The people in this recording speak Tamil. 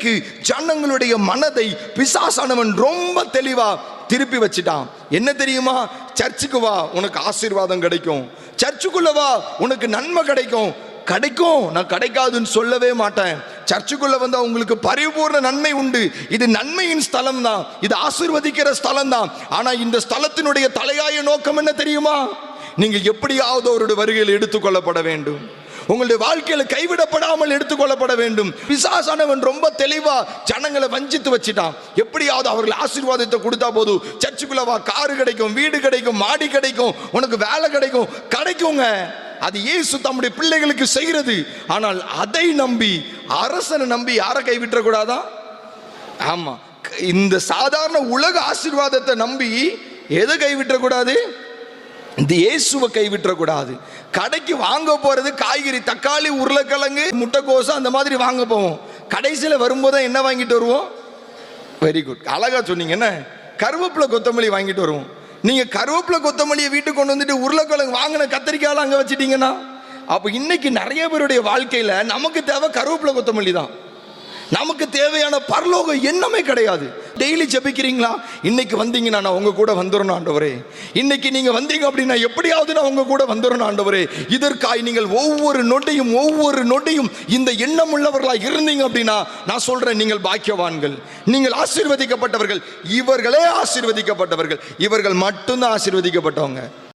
இன்றைக்கு ஜனங்களுடைய மனதை பிசாசானவன் ரொம்ப தெளிவா திருப்பி வச்சிட்டான். என்ன தெரியுமா? சர்ச்சுக்கு வா உனக்கு ஆசீர்வாதம் கிடைக்கும். சர்ச்சுக்குள்ள வா உனக்கு நன்மை கிடைக்கும். கிடைக்கும். நான் கிடைக்காதுன்னு சொல்லவே மாட்டேன். சர்ச்சுக்குள்ள வந்தா உங்களுக்கு பரிபூர்ண நன்மை உண்டு. இது நன்மையின் ஸ்தலம் தான் இது ஆசிர்வதிக்கிற ஸ்தலம் தான் ஆனா இந்த ஸ்தலத்தினுடைய தலையாய நோக்கம் என்ன தெரியுமா? நீங்க எப்படியாவது அவருடைய வருகையில் எடுத்துக்கொள்ளப்பட வேண்டும். உங்களுடைய வாழ்க்கையில கைவிடப்படாமல் எடுத்துக்கொள்ளப்பட வேண்டும். பிசாசானவன் ரொம்ப தெளிவா ஜனங்களை வஞ்சித்து வச்சிட்டான். எப்படியாவது அவர்கள் ஆசீர்வாதத்தை கொடுத்தா போதும். சர்ச்சுக்குள்ள வா காரு கிடைக்கும் வீடு கிடைக்கும் மாடி கிடைக்கும் உனக்கு வேலை கிடைக்கும் கிடைக்குங்க. அது இயேசு தம்முடைய பிள்ளைகளுக்கு செய்கிறது. ஆனால் அதை நம்பி அரசனை நம்பி யாரை கைவிட்டுற கூடாதா ஆமா. இந்த சாதாரண உலக ஆசீர்வாதத்தை நம்பி எதை கைவிட்டக்கூடாது? இந்த இயேசுவை கைவிட்டக்கூடாது. கடைக்கு வாங்க போகிறது காய்கறி தக்காளி உருளைக்கிழங்கு முட்டைக்கோசம் அந்த மாதிரி வாங்க போவோம். கடைசியில் வரும்போது தான் என்ன வாங்கிட்டு வருவோம்? வெரி குட் அழகா சொன்னீங்க. என்ன? கருவேப்பிலை கொத்தமல்லி வாங்கிட்டு வருவோம். நீங்கள் கருவேப்பிலை கொத்தமல்லியை வீட்டுக்கு கொண்டு வந்துட்டு உருளைக்கிழங்கு வாங்கின கத்திரிக்காயெல்லாம் அங்கே வச்சுட்டிங்கன்னா அப்போ இன்னைக்கு நிறைய பேருடைய வாழ்க்கையில் நமக்கு தேவை கருவேப்பிலை கொத்தமல்லி தான். நமக்கு தேவையான பரலோகம் எண்ணமே கிடையாது. டெய்லி ஜபிக்கிறீங்களா? இன்னைக்கு வந்தீங்கன்னா நான் உங்க கூட வந்துடணும் ஆண்டவரே. இன்னைக்கு நீங்க வந்தீங்க அப்படின்னா எப்படியாவது நான் உங்க கூட வந்துடணும் ஆண்டவரே. இதற்காய் நீங்கள் ஒவ்வொரு நொடியும் ஒவ்வொரு நொடியும் இந்த எண்ணம் உள்ளவர்களா இருந்தீங்க அப்படின்னா நான் சொல்றேன் நீங்கள் பாக்கியவான்கள். நீங்கள் ஆசீர்வதிக்கப்பட்டவர்கள். இவர்களே ஆசீர்வதிக்கப்பட்டவர்கள். இவர்கள் மட்டும்தான் ஆசீர்வதிக்கப்பட்டவங்க.